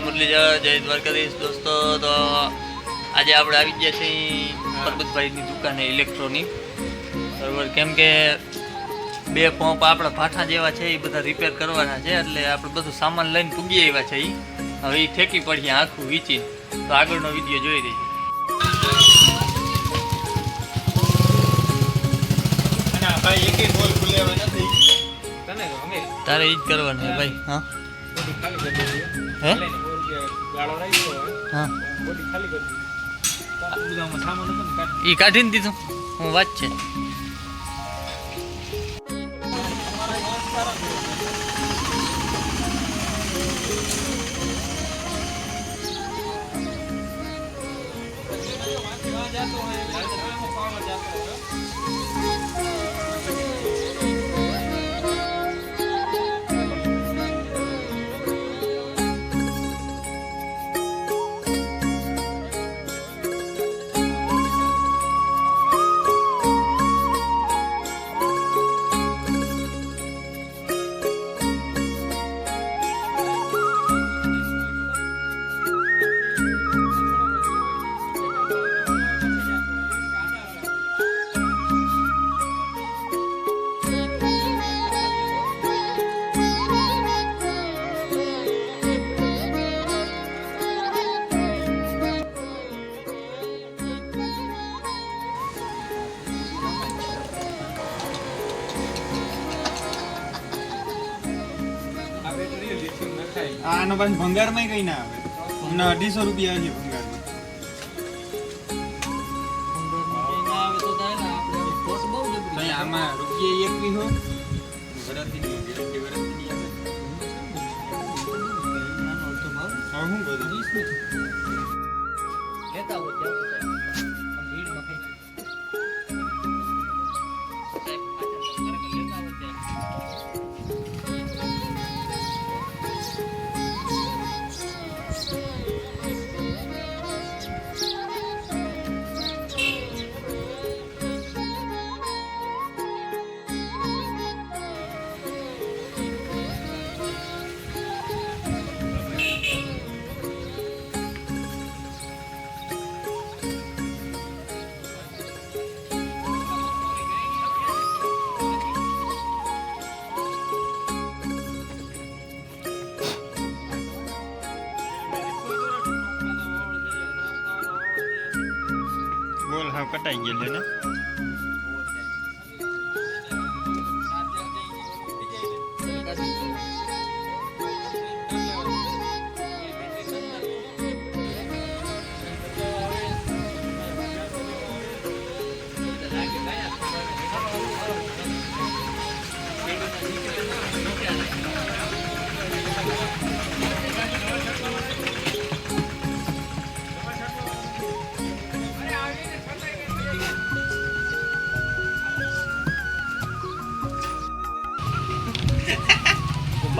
મુરલીધર જય દ્વારકાધીશ. દોસ્તો તો આજે આપણે આવી ગયા છીએ પરબતભાઈની દુકાને ઇલેક્ટ્રોનિક બરાબર કેમ કે બે પંપ આપણા ભાઠા જેવા છે એ બધા રિપેર કરવાના છે એટલે આપણે બધું સામાન લઈને પૂગી આવ્યા છે એ હવે એ ઠેકી પડીએ આખું વીચી તો આગળનો વીડિયો જોઈ અમે તારે એ જ કરવાનું ભાઈ હા? હે? હોય હા. એ કાઢીને દીધું. હું વાત છે. આ આનો પાછું ભંગારમાં કઈ ના આવે. હમણાં અઢીસો રૂપિયા છે ભંગારમાં. આમાં રૂપિયા હો નહીં ગેરંટી નહીં આવે હવે શું લેતા આવો, હા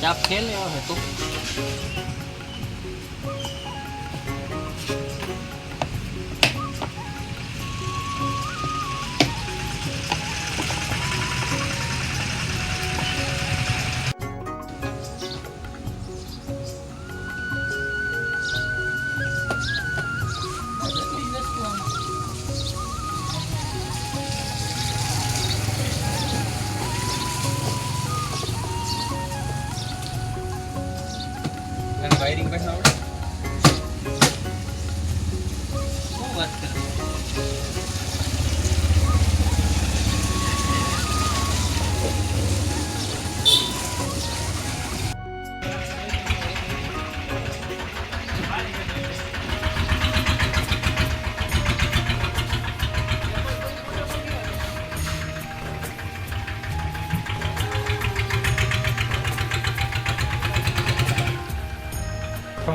ચાપ ખેલે હવે તો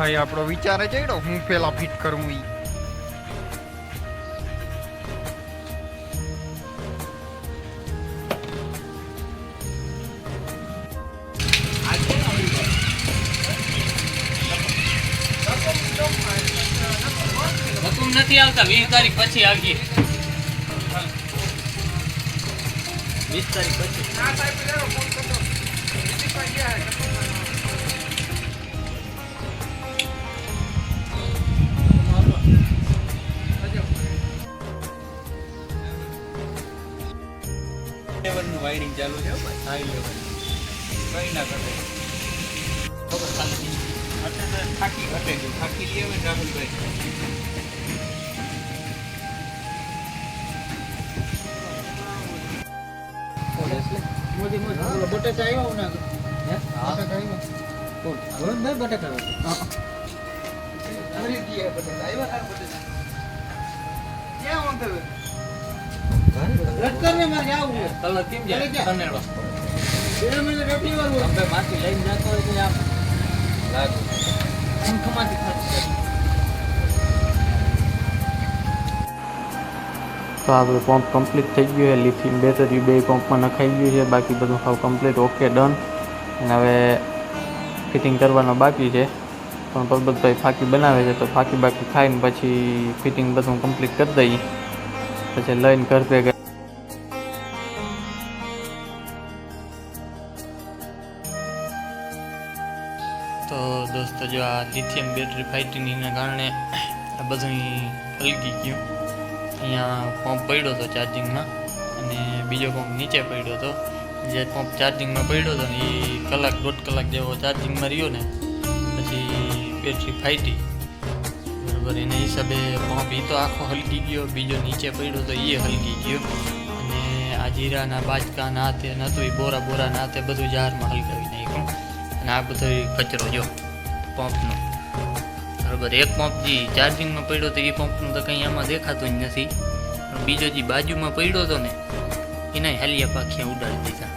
ભાઈ આપણો વિચાર જ ચડ્યો હું પેલા ફિટ કરું ઈ. નથી આવતા, વીસ તારીખ પછી આવીએ. વીસ તારીખ પછી. લેવલનું વાયરિંગ ચાલુ છે હાઈ લેવલ કઈ ના ઘટે. ખબર ખાલી અત્યારે થાકી ઘટે છે. થાકી લઈએ ને રાહુલભાઈ બટેટા આવ્યો ઉના બટેટા આવ્યા. બટેટા તો આમ લાગુ આપણું પંપ કમ્પ્લીટ થઈ ગયું છે. લિથિયમ બેટરી બે પંપમાં નખાઈ ગયું છે. બાકી બધું સાવ કમ્પ્લીટ ઓકે ડન અને હવે ફિટિંગ કરવાનો બાકી છે. પણ પરબતભાઈ ફાકી બનાવે છે. તો ફાકી બાકી ખાઈને પછી ફિટિંગ બધું કમ્પ્લીટ કરી દઈએ. પછી લઈને ઘર ભેગા તો દોસ્તો, જો આ લિથિયમ બેટરી ફાઇટિંગના કારણે આ બધું હલકી ગયું. અહીંયા પંપ પડ્યો હતો ચાર્જિંગમાં અને બીજો પંપ નીચે પડ્યો હતો. જે પંપ ચાર્જિંગમાં પડ્યો હતો ને એ કલાક દોઢ કલાક જેવો ચાર્જિંગમાં રહ્યો ને, પછી બેટરી ફાટી બરાબર, એના હિસાબે પંપ એ તો આખો હલકી ગયો, બીજો નીચે પડ્યો તો એ હલકી ગયો. અને આ જીરાના બાજકા ના નતું એ બોરા બોરા ના બધું જારમાં હલકાવી નાખ્યું. અને આ બધો કચરો જો, પંપનો. બરાબર, એક પંપ જે ચાર્જિંગમાં પડ્યો તો એ પંપનું તો કંઈ આમાં દેખાતું જ નથી. પણ બીજો જે બાજુમાં પડ્યો હતો ને, એના હાલિયા પાખિયા ઉડાડી દીધા.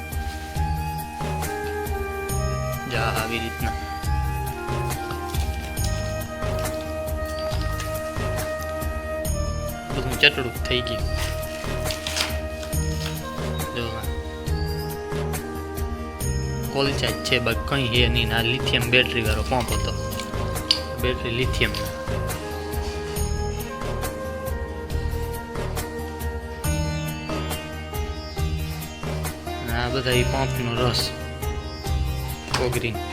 જા, આવી રીતના. ચટડું થઈ ગયું. જો ચાર્જ છે, બાકી કંઈ હે નહીં. આ લિથિયમ બેટરી વાળો પંપ હતો. Battery lithium. આ બધા એ પંપનો રસ. ઓગરીન.